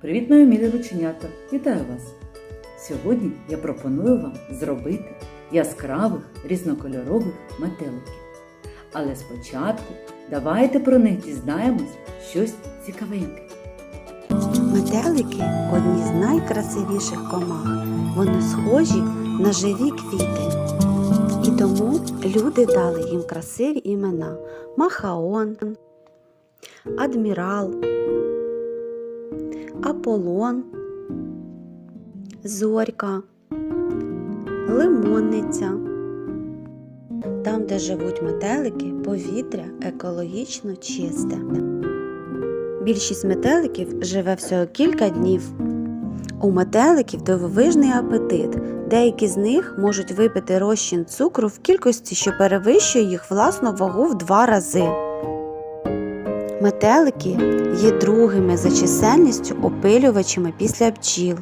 Привіт, мої милі рученята! Вітаю вас! Сьогодні я пропоную вам зробити яскравих різнокольорових метеликів. Але спочатку давайте про них дізнаємось щось цікавеньке. Метелики одні з найкрасивіших комах. Вони схожі на живі квіти. І тому люди дали їм красиві імена Махаон, Адмірал, Аполлон, Зорька, Лимонниця. Там, де живуть метелики, повітря екологічно чисте. Більшість метеликів живе всього кілька днів. У метеликів дивовижний апетит. Деякі з них можуть випити розчин цукру в кількості, що перевищує їх власну вагу в два рази. Метелики є другими за чисельністю опилювачами після бджіл.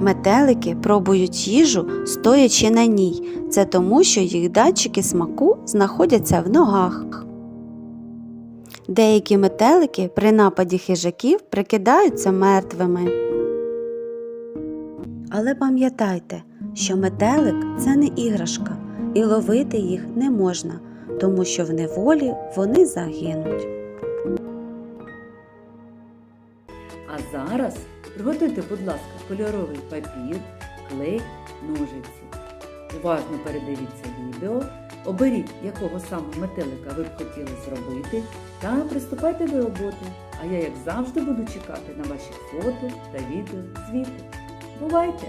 Метелики пробують їжу, стоячи на ній. Це тому, що їх датчики смаку знаходяться в ногах. Деякі метелики при нападі хижаків прикидаються мертвими. Але пам'ятайте, що метелик це не іграшка, і ловити їх не можна, тому що в неволі вони загинуть. А зараз приготуйте, будь ласка, кольоровий папір, клей, ножиці. Уважно передивіться відео, оберіть, якого саме метелика ви б хотіли зробити, та приступайте до роботи. А я, як завжди, буду чекати на ваші фото та відео звіти. Бувайте!